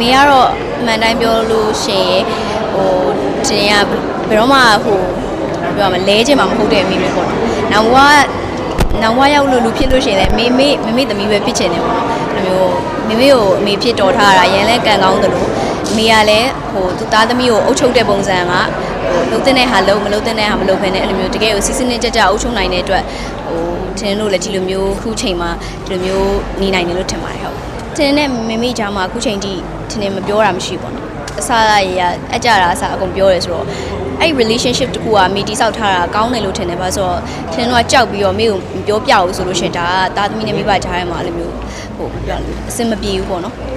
မေကတော့အမှန်တိုင်းပြောလို့ရှိရင်ဟိုတင်ကဘယ်တော့မှဟိုပြောရမလဲလဲချင်မှာမဟုတ်တဲ့အမိပဲပေါ့နော်။နောက်ဘဝနောက်ဘဝရောက်လို့လူဖြစ်လို့ရှိရင်လည်းမေမေမမေသမီးပဲဖြစ်ချင်တယ်ပေါ့နော်။ဒီလိုမျိုးမေမေကိုအမေဖြစ်တော်ထားတာရန်လဲကံကောင်းတယ်လို့အမေကလည်းဟိုသူသားသမီးကိုအုပ်ချုပ်တဲ့ပုံစံကဟိုလုံးတဲ့ဟာလုံးမလုံးတဲ့ဟာမလုံးဖ ೇನೆ အဲ့လိုမျိုးတကယ်ကိုစီးစနစ်ကြကြအုပ်ချုပ်နိုင်တဲ့အတွက်ဟိုတင်းတို့လည်းဒီလိုမျိုးခုချိန်မှာဒီလိုမျိုးနေနိုင်တယ်လို့ထင်ပါတယ်ဟုတ် တင်းနဲ့မမေကြားမှာအခုချိန်ထိတင်းနဲ့မပြောတာမရှိဘူးပေါ့နော်အစားအရအကြတာအစားအကုန်ပြောရဲဆိုတော့အဲ့ relationship တခုကမိတိဆောက်ထားတာကောင်းတယ်လို့ထင်တယ်ပါဆိုတော့တင်းတို့ကကြောက်ပြီးတော့မိကိုမပြောပြဘူးဆိုလို့ရှိရင်ဒါကသားသမီးနဲ့မိဘကြားထဲမှာအဲ့လိုမျိုးဟိုပြောလို့အဆင်မပြေဘူးပေါ့နော်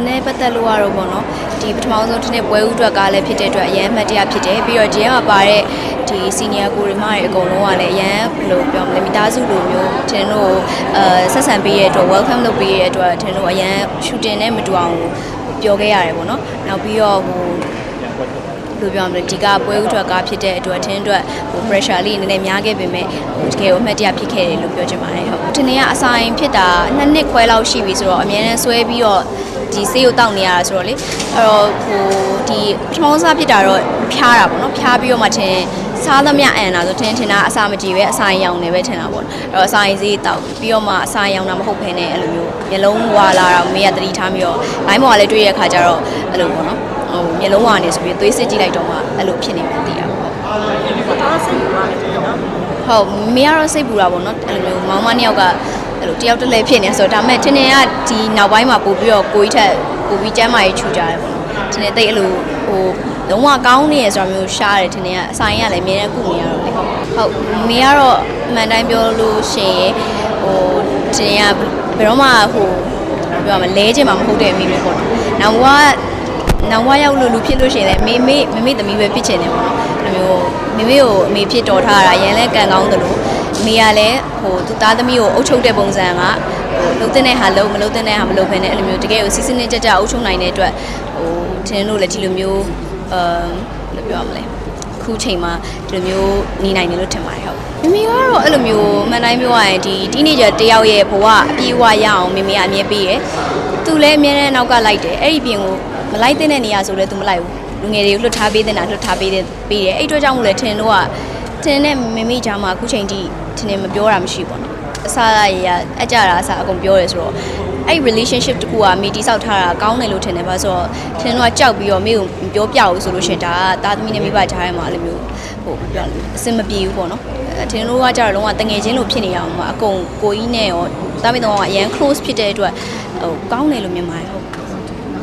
န်နဲ့ပတ်သက်လို့ကတော့ပေါ့နော်ဒီပထမဆုံးတစ်နေ့ပွဲဥအတွက်ကားလည်းဖြစ်တဲ့အတွက်အရန်အမှတ်တရဖြစ်တယ်ပြီးတော့ဒီထဲမှာပါတဲ့ဒီ senior ကိုရီမတွေအကုန်လုံးကလည်းအရန်ဘယ်လိုပြောမလဲမိသားစုလိုမျိုးထင်တို့အဲဆက်ဆံပေးရတဲ့အတွက် welcome လုပ်ပေးရတဲ့အတွက်ထင်တို့အရန် shooting နဲ့မတူအောင်ပြောခဲ့ရတယ်ပေါ့နော်နောက်ပြီးတော့ဟိုလို့ပြောရမလဲဒီကပွဲဥထွက်ကားဖြစ်တဲ့အတွက်အထင်းအတွက်ဟို pressure လေးနည်းနည်းများခဲ့ပေမဲ့ဟိုတကယ်ကိုအမှတ်တရဖြစ်ခဲ့တယ်လို့ပြောချင်ပါတယ်ဟုတ်ဒီနေ့ကအဆိုင်ဖြစ်တာနှစ်နှစ်ခွဲလောက်ရှိပြီဆိုတော့အများနဲ့ဆွဲပြီးတော့ ဒီဆေးကိုတောက်နေရတာဆိုတော့လေအဲ့တော့ဟိုဒီပထမဆုံးဖြစ်တာတော့ဖျားတာပေါ့နော်ဖျားပြီးတော့မှထင်စားသမျှအန်တာဆိုထင်ထင်တာအစာမကြည့်ပဲအဆိုင်ရောင်နေပဲထင်တာပေါ့နော်အဲ့တော့အဆိုင်ဆေးတောက်ပြီးတော့မှအဆိုင်ရောင်တာမဟုတ်ဘဲနဲ့အဲ့လိုမျိုးမျိုးလုံးဝလာတာမေးရတတိထားပြီးတော့ line ပေါ်ကလည်းတွေ့ရတဲ့ခါကျတော့အဲ့လိုပေါ့နော်ဟိုမျက်လုံးဝါနေဆိုပြီးသွေးစစ်ကြည့်လိုက်တော့မှအဲ့လိုဖြစ်နေမှသိတာပေါ့တော့စိတ်ကူရတယ်နော်ဟုတ်မေကတော့စိတ်ပူတာပေါ့နော်အဲ့လိုမျိုးမောင်မနှစ်ယောက်က အဲ့လိုတယောက်တစ်လဲဖြစ်နေဆိုတော့ဒါပေမဲ့ထင်တယ်ကဒီနောက်ပိုင်းမှာပို့ပြီးတော့ကိုကြီးထက်ပို့ပြီးကျမ်းမာရေးခြူကြတယ်ပေါ့နော်ထင်တယ်တိတ်အဲ့လိုဟိုလုံးဝကောင်းနေရဆိုတာမျိုးရှားတယ်ထင်တယ်ကအဆိုင်ကလည်းအများနဲ့ကုနေရတော့လေဟုတ်ဟုတ်မေကတော့အမှန်တိုင်းပြောလို့ရှိရင်ဟိုထင်တယ်ကဘယ်တော့မှဟိုပြောရမလဲလဲချင်မှာမဟုတ်တဲ့အမိပဲပေါ့နော်နောက်ဘဝနောက်ဘဝရောက်လို့လူဖြစ်လို့ရှိရင်လည်းမေမေမမေသမီးပဲဖြစ်ချင်တယ်ပေါ့နော်အဲ့လိုမျိုးမေမေကိုအမေဖြစ်တော်ထားတာရန်လဲကံကောင်းတယ်လို့အ မေကလည်းဟိုသူသားသမီးကိုအုပ်ချုပ်တဲ့ပုံစံကဟိုလုံးတဲ့ဟာလုံးမလုံးတဲ့ဟာမလုံးဖ ೇನೆ အဲ့လိုမျိုးတကယ်ကိုစီးစနစ်ကြကြအုပ်ချုပ်နိုင်တဲ့အတွက်ဟိုတင်းတို့လည်းဒီလိုမျိုးအမ်ဘယ်လိုပြောရမလဲခုချိန်မှာဒီလိုမျိုးနေနိုင်တယ်လို့ထင်ပါတယ်ဟုတ်မမေကတော့အဲ့လိုမျိုးမှန်တိုင်းပြောရရင်ဒီ teenager တယောက်ရဲ့ဘဝအပြေးအဝရအောင်မေမေကအမြဲပေးရယ်သူလည်းအမြဲတမ်းနောက်ကလိုက်တယ်အဲ့ဒီပြင်ကိုမလိုက်တဲ့နေရာဆိုလဲ तू မလိုက်ဘူးလူငယ်တွေကိုလွတ်ထားပေးတဲ့နာလွတ်ထားပေးတဲ့ပေးတယ်အဲ့အတွက်ကြောင့်မို့လဲထင်တော့ကထင်နဲ့မမေကြားမှာအခုချိန်ထိ ထင်နေမပြောတာမရှိဘူးပေါ့နော်အစားအရအကြတာအစားအကုန်ပြောရဲဆိုတော့အဲ့ relationship တခုကမိတိဆောက်ထားတာကောင်းတယ်လို့ထင်တယ်ပါဆိုတော့ထင်တော့ကြောက်ပြီးတော့မိကိုမပြောပြဘူးဆိုလို့ရှင်ဒါကသားသမီးနဲ့မိဘကြားထဲမှာအဲ့လိုမျိုးဟိုပြောအဆင်မပြေဘူးပေါ့နော်အထင်တို့ကကြတော့လုံးဝတငယ်ချင်းလိုဖြစ်နေရအောင်မှာအကုန်ကိုကြီးနဲ့ရောသားမီးတော်ကအရန် close ဖြစ်တဲ့အတွက်ဟိုကောင်းတယ်လို့မြင်ပါတယ်ဟုတ်နောက်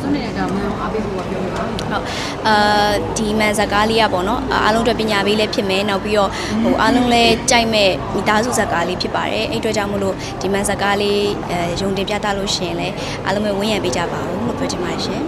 ဆုံးနေတဲ့ကမှအားပေးဖို့ပြောပြပါဟုတ်အာဒီမန်ဇာကားလေးอ่ะပေါ့နော်အားလုံးအတွက်ပညာပေးလည်းဖြစ်မယ်နောက်ပြီးတော့ဟိုအားလုံးလည်းကြိုက်မဲ့မိသားစုဇာတ်ကားလေးဖြစ်ပါတယ်အဲ့အတွက်ကြောင့်မလို့ဒီမန်ဇာကားလေးအဲရုံတင်ပြသလို့ရှိရင်လည်းအားလုံးပဲဝန်းရံပေးကြပါဦးလို့ပြောချင်ပါတယ်ရှင်